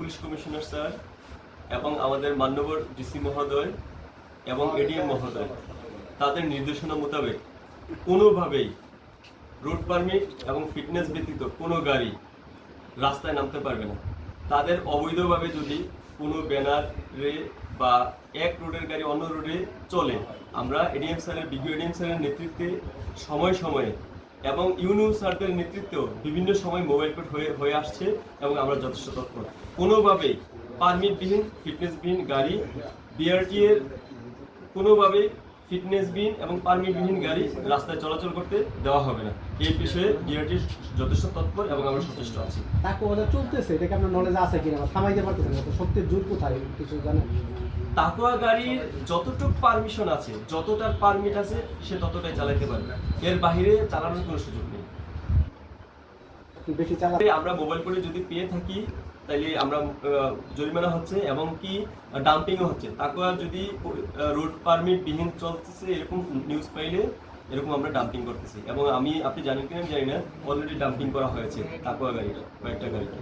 Police commissioner sir এবং আমাদের মান্যবর DC মহোদয় এবং এডিএম মহোদয়, তাদের নির্দেশনা মোতাবেক কোনোভাবেই রুট পারমিট এবং ফিটনেস ব্যতীত কোনো গাড়ি রাস্তায় নামতে পারবে না। তাদের অবৈধভাবে যদি কোনো ব্যানারে বা এক রোডের গাড়ি অন্য রোডে চলে, আমরা এডিএম স্যারের বিজ্ঞ এডিএম স্যারের নেতৃত্বে সময় সময়ে এবং ইউনিয়ন স্যারদের নেতৃত্ব বিভিন্ন সময় মোবাইল কোর্ট হয়ে হয়ে আসছে এবং আমরা যথেষ্ট তৎপর। কোনোভাবেই পারমিটবিহীন, ফিটনেসবিহীন গাড়ি বিআরটি এর কোনোভাবেই ফিটনেসবিহীন এবং পারমিটবিহীন গাড়ি রাস্তায় চলাচল করতে দেওয়া হবে না। এই বিষয়ে বিআরটি যথেষ্ট তৎপর এবং আমরা সচেষ্ট আছি। তা বাজার চলতেছে এটাকে আপনার নলেজ আছে কিনা থামাইতে পারতেছেন সত্যের জোর কোথায়? কিছু জানেন? তাকুয়া গাড়ির যতটুকু পারমিশন আছে যতটার পারমিট আছে সে ততটাই চালাতে পারবে। এর বাহিরে চালানোর কোনো সুযোগ নেই। বেশি চালাতে আমরা মোবাইল করে যদি পেয়ে থাকি তাহলে আমরা জরিমানা হচ্ছে এবং কি ডাম্পিংও হচ্ছে। তারপর যদি রোড পারমিট বিহীন চলতেছে এরকম নিউজ পাইলে এরকম আমরা ডাম্পিং করতেছি। এবং আমি আপনি জানেন কিনা জানি না অলরেডি ডাম্পিং করা হয়েছে তাকুয়া গাড়িটা কয়েকটা গাড়িতে।